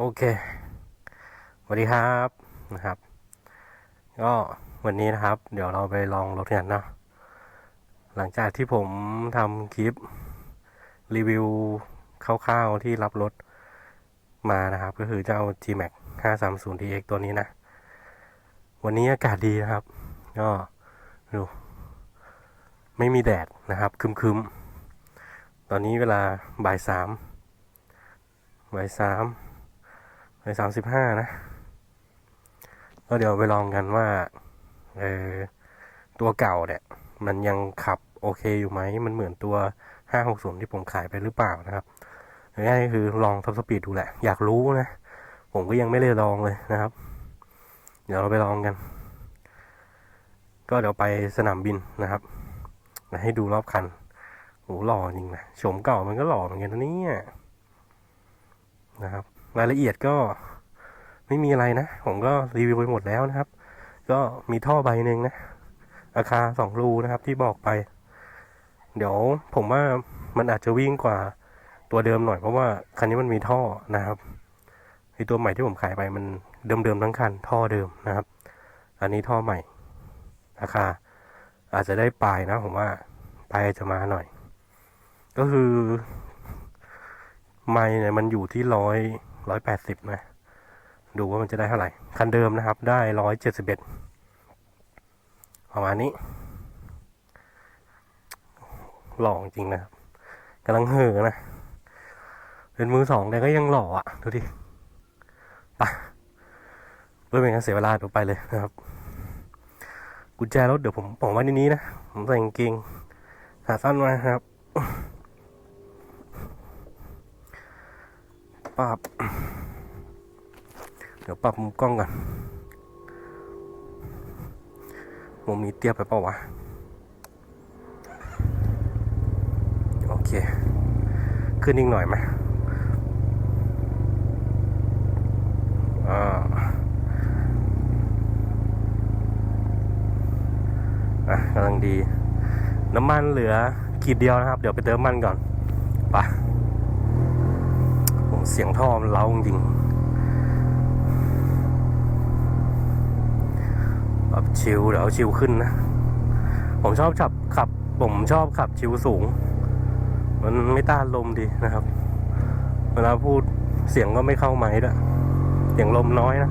โอเคสวัสดีครับนะครับ ก็วันนี้นะครับ เดี๋ยวเราไปลองรถกันเนาะหลังจากที่ผมทำคลิป รีวิวคร่าวๆที่รับรถมานะครับ ก็คือเจ้า G-Max 530 TX ตัวนี้นะ วันนี้อากาศดีนะครับ ก็ดู ไม่มีแดดนะครับคึมๆ ตอนนี้เวลาบ่ายสามบ่ายสาม ไปสามสิบห้านะ ก็เดี๋ยวไปลองกันว่า เออ ตัวเก่าเนี่ย มันยังขับโอเคอยู่ไหม มันเหมือนตัวห้าหกศูนย์ที่ผมขายไปหรือเปล่านะครับง่ายๆคือลองทับสปีดดูแหละ อยากรู้นะ ผมก็ยังไม่ได้ลองเลยนะครับ เดี๋ยวเราไปลองกัน ก็เดี๋ยวไปสนามบินนะครับให้ดูรอบคันโหหล่อจริงนะโฉมเก่ามันก็หล่อเหมือนกันนะเนี่ยนะครับ รายละเอียดก็ไม่มีอะไรนะ ผมก็รีวิวไปหมดแล้วนะครับ ก็มีท่อใบหนึ่งนะราคาสองรูนะครับที่บอกไป เดี๋ยวผมว่ามันอาจจะวิ่งกว่าตัวเดิมหน่อยเพราะว่าคันนี้มันมีท่อนะครับไอตัวใหม่ที่ผมขายไปมันเดิมๆทั้งคันท่อเดิมนะครับ อันนี้ท่อใหม่ราคาอาจจะได้ปลายนะ ผมว่าปลายจะมาหน่อย ก็คือ ไม้เนี่ยมันอยู่ที่ร้อย ร้อยแปดสิบนะดูว่ามันจะได้เท่าไหร่ คันเดิมนะครับ ได้ร้อยเจ็ดสิบเอ็ดประมาณนี้ หล่อจริงนะครับกำลังเห่อนะ เป็นมือสองแต่ก็ยังหล่ออะ ดูดิปะเพื่อเป็นการเสียเวลาเดี๋ยวไปเลยนะครับ กุญแจรถเดี๋ยวผมผมไว้ในนี้นะ ผมใส่กางเกงขาสั้นมาครับ ปรับ เดี๋ยวปรับมุมกล้องก่อน มุมนี้เตี้ยไปเปล่าวะ โอเค ขึ้นอีกหน่อยไหมอ่าอะกำลังดี น้ำมันเหลือขีดเดียวนะครับ เดี๋ยวไปเติมมันก่อน ไป เสียงท่อมันเล้าจริงแบบชิวเดี๋ยวเอาชิวขึ้นนะ ผมชอบขับขับ ผมชอบขับชิวสูง มันไม่ต้านลมดีนะครับ เวลาพูดเสียงก็ไม่เข้าไม้ด้วยเสียงลมน้อยนะ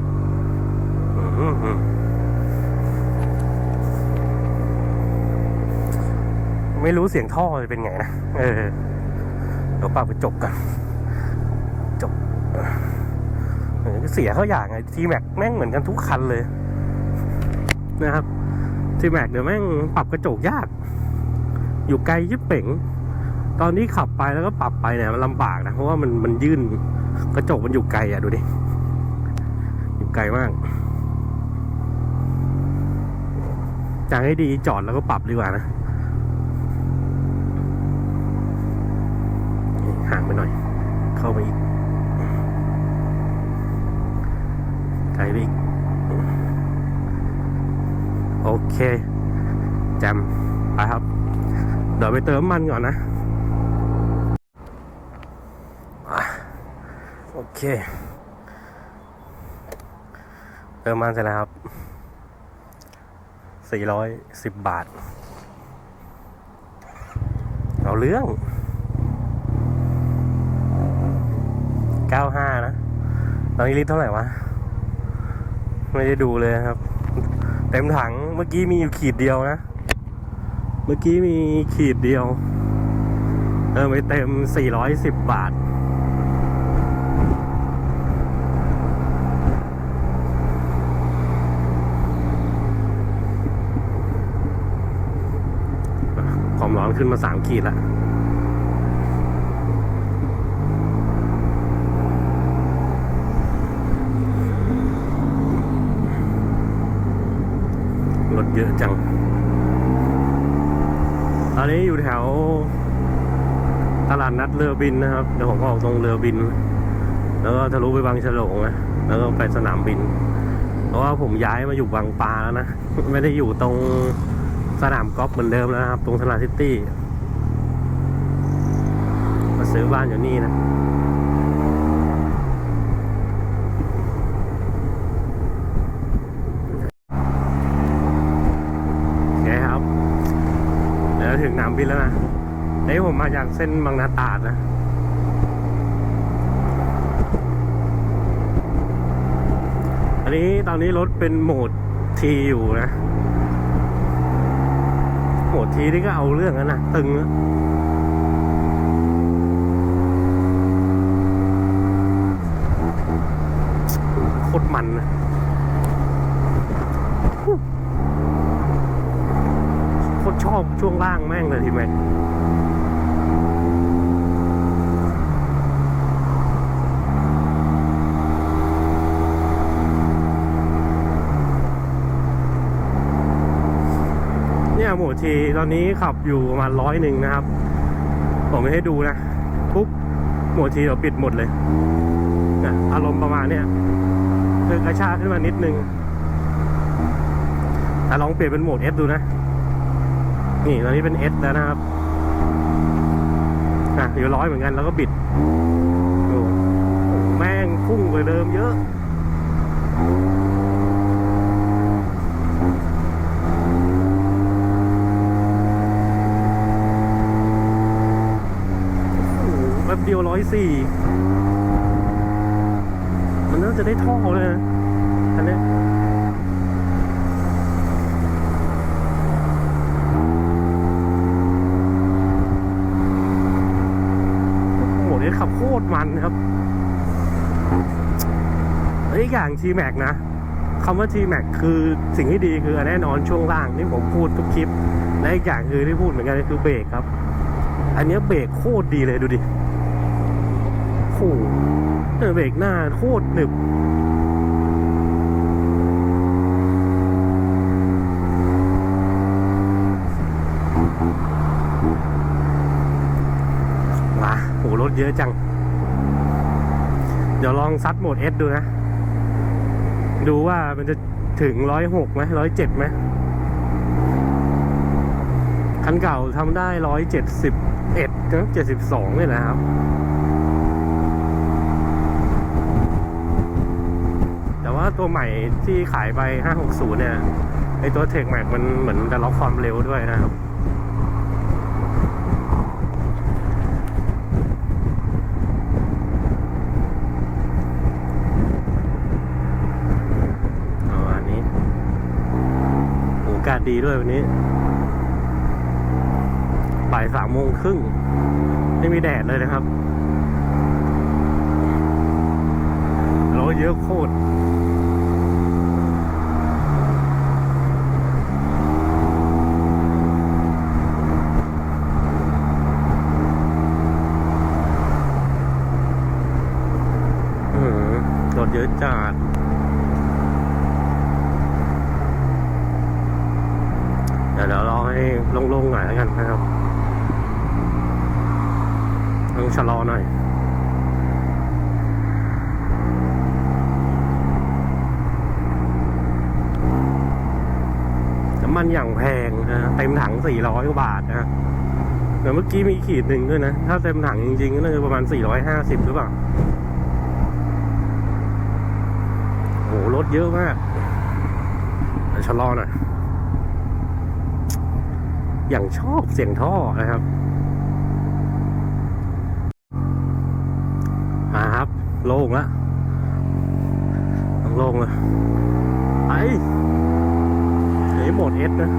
ไม่รู้เสียงท่อจะเป็นไงนะ เออ เดี๋ยวปรับไปจบกัน เสียเขาอย่างไงทีแม็กแม่งเหมือนกันทุกคันเลย นะครับทีแม็กเดี๋ยวแม่งปรับกระจกยาก อยู่ไกลยิบเป่ง ตอนนี้ขับไปแล้วก็ปรับไปเนี่ยมันลำบากนะ เพราะว่ามันมันยื่นกระจกมันอยู่ไกลอะดูดิ อยู่ไกลมากจางให้ดีจอดแล้วก็ปรับดีกว่านะห่างไปหน่อย เข้าไปอีก ไกลไปอีกโอเคแจมไปครับ เดี๋ยวไปเติมมันก่อนนะ โอเค เติมมันเสร็จแล้วครับสี่ร้อยสิบบาท เอาเรื่องเก้าห้านะ ตอนนี้ลิตรเท่าไหร่วะ ไม่ได้ดูเลยครับ เต็มถังเมื่อกี้มีอยู่ขีดเดียวนะ เมื่อกี้มีขีดเดียว เออไปเต็ม 410 บาทความร้อนขึ้นมา 3 ขีดแล้ว เยอะจัง ตอนนี้อยู่แถว ตลาดนัดเรือบินนะครับ เดี๋ยวผมออกตรงเรือบิน แล้วก็ทะลุไปบางฉลงนะ แล้วก็ไปสนามบิน เพราะว่าผมย้ายมาอยู่บางปลาแล้วนะ ไม่ได้อยู่ตรงสนามกอล์ฟเหมือนเดิมแล้วนะครับ ตรงสนามซิตี้ มาซื้อบ้านอยู่นี่นะ ส นามบินแล้วนะเอ้ยผมมาจากเส้นบางนาตราดนะอันนี้ตอนนี้รถเป็นโหมดทีอยู่นะโหมดทีนี่ก็เอาเรื่องแล้วนะตึงแล้วโคตรมันนะโคตรชอ บช่วงล่างแม่งเลยทีแม็กเนี่ยโหมดทีตอนนี้ขับอยู่ประมาณร้อยหนึ่งนะครับ ผมไม่ให้ดูนะ ปุ๊บโหมดทีเราปิดหมดเลยนะอารมณ์ประมาณเนี้ยคือกระชากขึ้นมานิดนึงแต่ลองเปลี่ยนเป็นโหมด S ดูนะ นี่ตอนนี้เป็น S แล้วนะครับ อะอยู่ร้อยเหมือนกันแล้วก็บิดโอ้โหแม่งพุ่งกว่าเดิมเยอะโอ้โหแป๊บเดียวร้อยสี่มันน่าจะได้ท่อเลยนะอันนี้ยโหนี่ขับโค ตรมันครับอีกอย่าง T Max นะคำว่า T Max คือสิ่งที่ดีคือแน่นอนช่วงล่างที่ผมพูดทุกคลิป และอีกอย่างคือที่พูดเหมือนกันคือเบรกครับ อันนี้เบรกโคตรดีเลยดูดิโอ้โหเออเบรกหน้าโคตรหนึบว้าโหรถเยอะจัง เดี๋ยวลองซัดโหมด S ดูนะ ดูว่ามันจะถึงร้อยหกไหมร้อยเจ็ดไหมคันเก่าทำได้ร้อยเจ็ดสิบเอ็ดเจ็ดสิบสองนี่แหละครับแต่ว่าตัวใหม่ที่ขายไป 560 เนี่ย ไอตัวเทคแม็กมันเหมือนจะล็อกความเร็วด้วยนะครับ เอาอันนี้ากาศดีด้วยวันนี้บ่ายสามโมงครึ่งไม่มีแดดเลยนะครับรถเยอะโคตร อืมรถเยอะจัด เดี๋ยวเดี๋ยวรอให้โล่งๆหน่อยแล้วกันนะครับ ต้องชะลอหน่อยน้ำมันอย่างแพงนะเต็มถัง 400 กว่าบาทนะแต่เมื่อกี้มีขีดหนึ่งด้วยนะ ถ้าเต็มถังจริงๆก็น่าจะประมาณ 450 หรือเปล่าโหรถเยอะมากชะลอหน่อยอย่างชอบเสียงท่อนะครับ มาครับ โล่งละต้องโล่งเลย ไปไอ้โหมดเอสนะ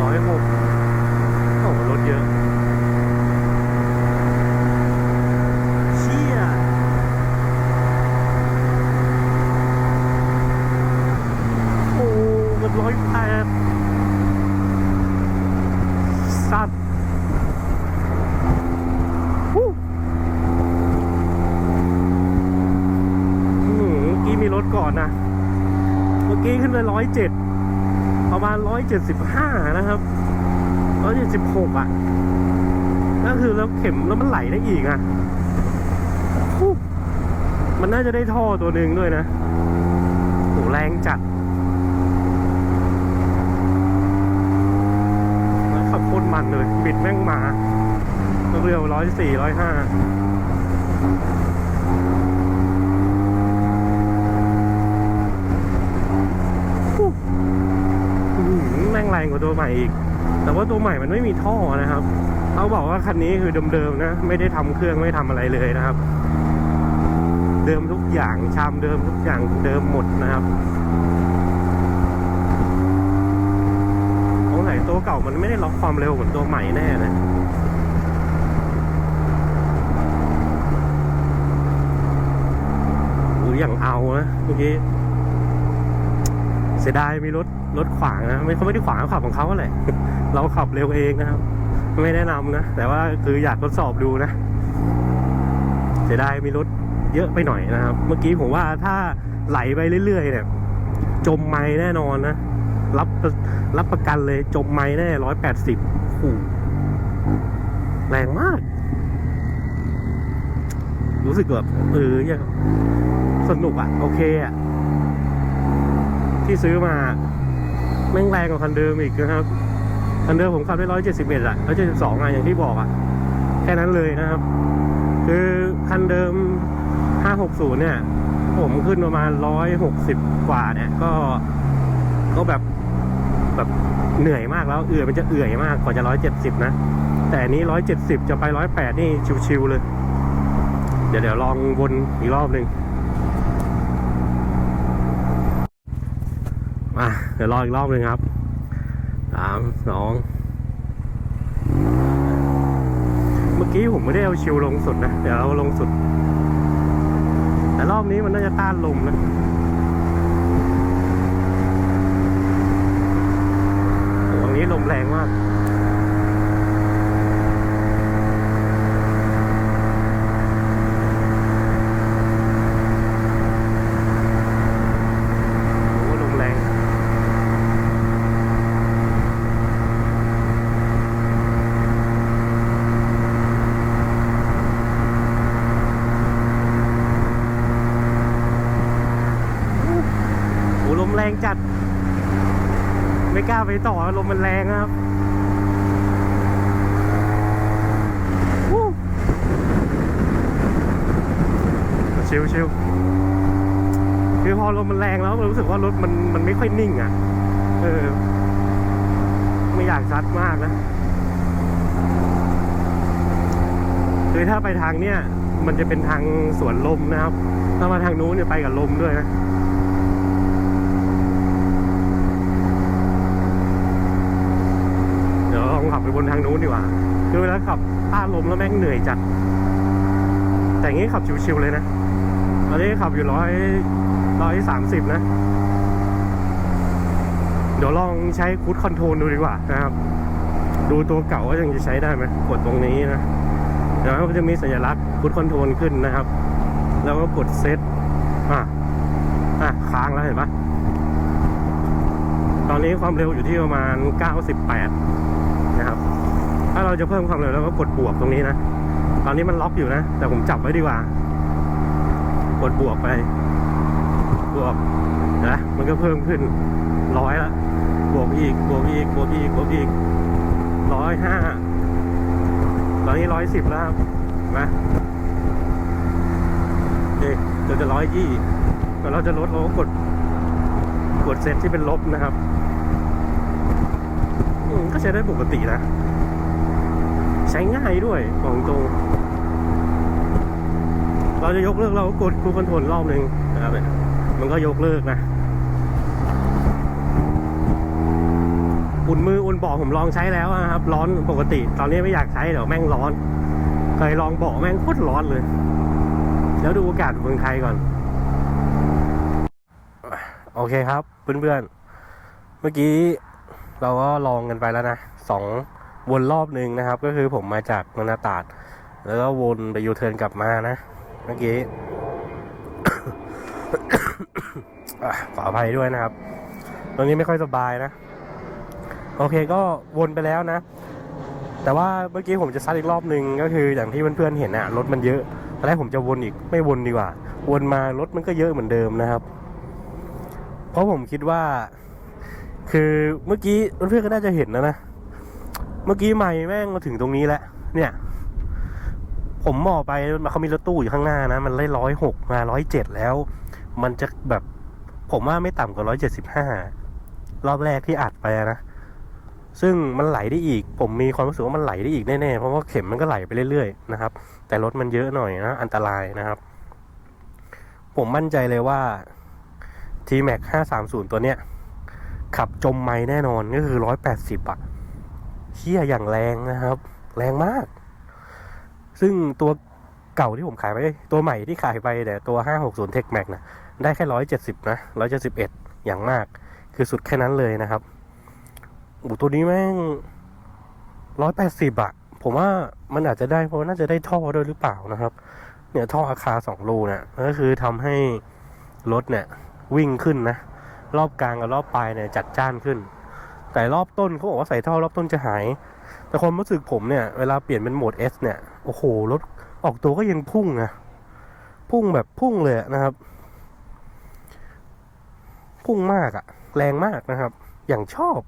ร้อยหกโอ้โหรถเยอะ เชี่ย โอ้มันร้อยแปด สัตว์กี้มีรถก่อนนะเมื่อกี้ขึ้นไปร้อยเจ็ดประมาณร้อยเจ็ดสิบห้านะครับร้อยเจ็ดสิบหกอะก็คือแล้วเข็มแล้วมันไหลได้อีกอะมันน่าจะได้ท่อตัวหนึ่งด้วยนะโหแรงจัดแล้วขับโค ตร มันเลย บิดแม่งมาเร็วร้อยสี่ร้อยห้าแม่งแรงกว่าตัวใหม่อีก แต่ว่าตัวใหม่มันไม่มีท่อนะครับเขาบอกว่าคันนี้คือเดิมๆนะ ไม่ได้ทำเครื่องไม่ทำอะไรเลยนะครับ เดิมทุกอย่างชามเดิมทุกอย่างเดิมหมดนะครับสงสัย ตัวเก่ามันไม่ได้ล็อกความเร็วเหมือนตัวใหม่แน่เลยอูอย่างเอานะเมื่อกี้เสียดายมีรถรถขวางนะไม่เขาไม่ได้ขวางเขาขับของเขาแหละเราขับเร็วเองนะครับ ไม่แนะนำนะ แต่ว่าคืออยากทดสอบดูนะ เสียดายมีรถเยอะไปหน่อยนะครับ เมื่อกี้ผมว่าถ้าไหลไปเรื่อยๆเนี่ย จมไม้แน่นอนนะ รับรับประกันเลยจมไม้แน่ร้อยแปดสิบแรงมาก รู้สึกแบบเออยังสนุกอะโอเคอะที่ซื้อมาแม่งแรงกว่าคันเดิมอีกนะครับคันเดิมผมขับได้ร้อยเจ็ดสิบเอ็ดอะร้อยเจ็ดสิบสองอะอย่างที่บอกอะแค่นั้นเลยนะครับ คือคันเดิมห้าหกศูนย์เนี่ย ผมขึ้นประมาณร้อยหกสิบกว่าเนี่ย ก็ก็แบบ แบบเหนื่อยมากแล้วเอื่อยมันจะเอื่อยมากกว่าจะร้อยเจ็ดสิบนะ แต่นนี้ร้อยเจ็ดสิบจะไปร้อยแปดนี่ชิวๆเลย เดี๋ยวเดี๋ยวลองวนอีกรอบหนึ่งมาเดี๋ยวรออีกรอบหนึ่งครับสามสองเมื่อกี้ผมไม่ได้เอาชิวลงสุดนะ เดี๋ยวเอาลงสุด แต่รอบนี้มันน่าจะต้านลมนะ ตรงนี้ล มแรงมาก โอ้ลมแรง โอ้ลมแรงจัด ไปต่อลมมันแรงครับชิวชิวคือพอลมมันแรงแล้วมันรู้สึกว่ารถมันมันไม่ค่อยนิ่งอะ เออ ไม่อยากซัดมากนะคือถ้าไปทางเนี้ยมันจะเป็นทางสวนลมนะครับ ถ้ามาทางนู้นเนี่ยไปกับลมด้วยนะ เดี๋ยวลองขับ ไปบนทางนู้นดีกว่า คือเวลาขับต้านลมแล้วแม่งเหนื่อยจัด แต่งี้ขับชิวๆเลยนะตอนนี้ขับอยู่ร้อยร้อยสามสิบนะ เดี๋ยวลองใช้คูดคอนโทรลดูดีกว่านะครับ ดูตัวเก่าว่ายังจะใช้ได้ไหมกดตรงนี้นะเดี๋ยวมันจะมีสัญลักษณ์คูดคอนโทรลขึ้นนะครับ แล้วก็กดเซตอะอะค้างแล้วเห็นปะตอนนี้ความเร็วอยู่ที่ประมาณ 98 นะครับ ถ้าเราจะเพิ่มความเร็วเราก็กดบวกตรงนี้นะ ตอนนี้มันล็อกอยู่นะ แต่ผมจับไว้ดีกว่า กดบวกไป บวกนะมันก็เพิ่มขึ้นร้อยละ บวกอีก บวกอีก บวกอีก บวกอีกร้อยห้า ตอนนี้ร้อยสิบแล้วครับนะโอเคเดี๋ยวจะร้อยยี่เดี๋ยวเราจะลดเราก็กด กดเซตที่เป็นลบนะครับ ก็ใช้ได้ปกตินะ ใช้ง่ายด้วยบอกตรงเราจะยกเลิกเรากดคูคอนโทรลรอบหนึ่งนะครับมันก็ยกเลิกนะอุ่นมืออุ่นเบาะผมลองใช้แล้วนะครับ ร้อนปกติ ตอนนี้ไม่อยากใช้เดี๋ยวแม่งร้อน เคยลองเบาะแม่งโคตรร้อนเลย แล้วดูอากาศเมืองไทยก่อน โอเคครับเพื่อนๆเมื่อกี้ เราก็ลองกันไปแล้วนะสองวนรอบหนึ่งนะครับ ก็คือผมมาจากมนาตาดแล้วก็วนไปยูเทิร์นกลับมานะ เมื่อกี้ขออภัยด้วยนะครับตอนนี้ไม่ค่อยสบายนะ โอเคก็วนไปแล้วนะ แต่ว่าเมื่อกี้ผมจะซัดอีกรอบหนึ่งก็คืออย่างที่เพื่อนๆเห็นอะรถมันเยอะตอนแรกผมจะวนอีกไม่วนดีกว่า วนมารถมันก็เยอะเหมือนเดิมนะครับ เพราะผมคิดว่า คือเมื่อกี้เพื่อนก็น่าจะเห็นนะนะ เมื่อกี้ไม่แม่งมาถึงตรงนี้แล้ว เนี่ย ผมหมอไปเขามีรถตู้อยู่ข้างหน้านะ มันได้ร้อยหกมาร้อยเจ็ดแล้ว มันจะแบบ ผมว่าไม่ต่ำกว่าร้อยเจ็ดสิบห้ารอบแรกที่อัดไปนะ ซึ่งมันไหลได้อีก ผมมีความรู้สึกว่ามันไหลได้อีกแน่ๆ เพราะว่าเข็มมันก็ไหลไปเรื่อยๆนะครับ แต่รถมันเยอะหน่อยนะ อันตรายนะครับ ผมมั่นใจเลยว่า t m a x 530 ตัวเนี้ย ขับจมไม่แน่นอนก็คือ180อะเชี่ยอย่างแรงนะครับ แรงมาก ซึ่งตัวเก่าที่ผมขายไป ตัวใหม่ที่ขายไปแต่ตัว560 Tech Max นะได้แค่170นะ171อย่างมาก คือสุดแค่นั้นเลยนะครับโอ้ตัวนี้แม่ง180อะผมว่ามันอาจจะได้เพราะน่าจะได้ท่อด้วยหรือเปล่านะครับ เนี่ยท่ออาคาสองรูเนี่ยก็คือทำให้รถเนี่ยวิ่งขึ้นนะ รอบกลางกับรอบปลายเนี่ยจัดจ้านขึ้น แต่รอบต้นเขาบอกว่าใส่ท่อรอบต้นจะหาย แต่ความรู้สึกผมเนี่ยเวลาเปลี่ยนเป็นโหมด S เนี่ยโอ้โหรถออกตัวก็ยังพุ่งนะพุ่งแบบพุ่งเลยนะครับ พุ่งมากอะแรงมากนะครับ อย่างชอบ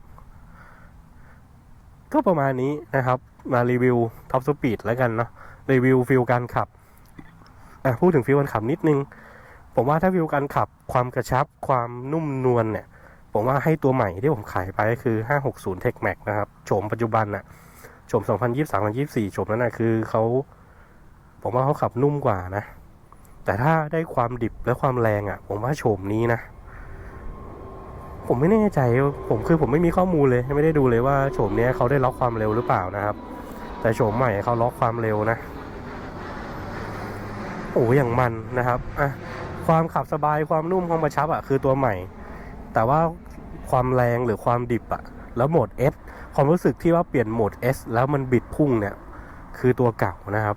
ก็ประมาณนี้นะครับ มารีวิวท็อปสปีดแล้วกันเนาะรีวิวฟิลการขับอะพูดถึงฟิลการขับนิดนึง ผมว่าถ้าฟิลการขับความกระชับความนุ่มนวลเนี่ย ผมว่าให้ตัวใหม่ที่ผมขายไปก็คือ 560 Tech Max นะครับโฉมปัจจุบันน่ะโฉม2023-2024โฉมนั้นนะคือเขาผมว่าเขาขับนุ่มกว่านะ แต่ถ้าได้ความดิบและความแรงอะ่ะ ผมว่าโฉมนี้นะ ผมไม่แน่ใจ ผมคือผมไม่มีข้อมูลเลย ไม่ได้ดูเลยว่าโฉมนี้เขาได้ล็อกความเร็วหรือเปล่านะครับ แต่โฉมใหม่เขาล็อกความเร็วนะ โอ้อย่างมันนะครับ อะ ความขับสบายความนุ่มความกระชับอะ่ะคือตัวใหม่ แต่ว่าความแรงหรือความดิบอะแล้วโหมด S ความรู้สึกที่ว่าเปลี่ยนโหมด S แล้วมันบิดพุ่งเนี่ย คือตัวเก่านะครับ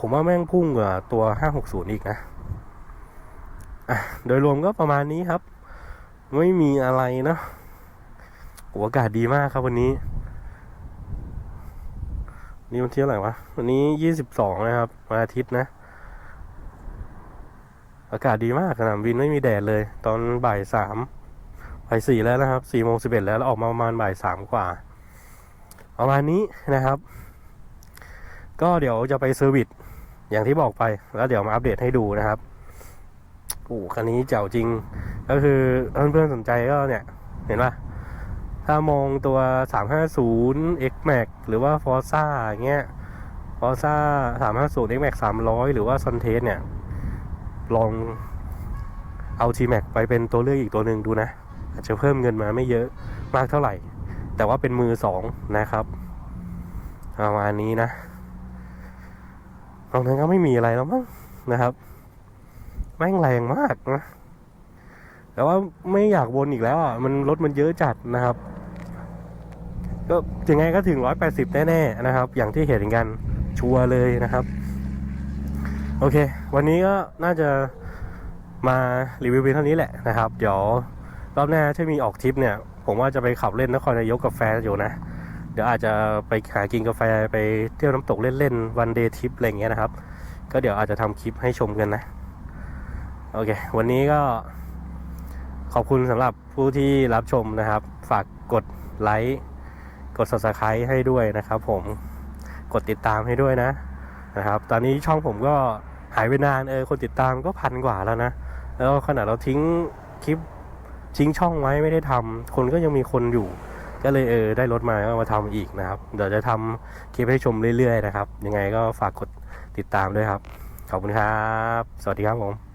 ผมว่าแม่งพุ่งกว่าตัว 560 อีกนะอะโดยรวมก็ประมาณนี้ครับ ไม่มีอะไรนะโอ้อากาศดีมากครับวันนี้ นี่วันที่เท่าไหร่วะ วันนี้ 22 นะครับวันอาทิตย์นะ อากาศดีมากสนามบินไม่มีแดดเลย ตอนบ่ายสามบ่ายสี่แล้วนะครับสี่โมงสิบเอ็ดแล้วแล้วออกมาประมาณบ่ายสามกว่าประมาณนี้นะครับ ก็เดี๋ยวจะไปเซอร์วิสอย่างที่บอกไป แล้วเดี๋ยวมาอัปเดตให้ดูนะครับโอ้คันนี้เจ๋วจริง ก็คือเพื่อนๆสนใจก็เนี่ย เห็นปะถ้ามองตัว 350 X Max หรือว่า Forza อย่างเงี้ย Forza 350 X Max 300 หรือว่า s u n t e s เนี่ย ลองเอา T-Max ไปเป็นตัวเลือกอีกตัวหนึ่งดูนะ อาจจะเพิ่มเงินมาไม่เยอะมากเท่าไหร่ แต่ว่าเป็นมือสองนะครับประมาณนี้นะตรงนั้นก็ไม่มีอะไรแล้วมั้งนะครับ แม่งแรงมากนะ แต่ว่าไม่อยากวนอีกแล้วอะ มันรถมันเยอะจัดนะครับ ก็ยังไงก็ถึง 180 แน่ๆนะครับ อย่างที่เห็นกันชัวร์เลยนะครับ โอเค วันนี้ก็น่าจะมารีวิวเพียงเท่านี้แหละนะครับ เดี๋ยวรอบหน้าถ้ามีออกทริปเนี่ย ผมว่าจะไปขับเล่นนครนายกกับแฟนอยู่นะ เดี๋ยวอาจจะไปหากินกาแฟไปเที่ยวน้ำตกเล่นๆวันเดย์ทริปอะไรเงี้ยนะครับ ก็เดี๋ยวอาจจะทำคลิปให้ชมกันนะ โอเค วันนี้ก็ขอบคุณสำหรับผู้ที่รับชมนะครับ ฝากกดไลค์ กด subscribe ให้ด้วยนะครับผม กดติดตามให้ด้วยนะ นะครับ ตอนนี้ช่องผมก็หายไปนานเออคนติดตามก็พันกว่าแล้วนะ แล้วขนาดเราทิ้งคลิปทิ้งช่องไว้ไม่ได้ทำคนก็ยังมีคนอยู่ ก็เลยเออได้รถมาก็มาทำอีกนะครับ เดี๋ยวจะทำคลิปให้ชมเรื่อยๆนะครับ ยังไงก็ฝากกดติดตามด้วยครับ ขอบคุณครับ สวัสดีครับผม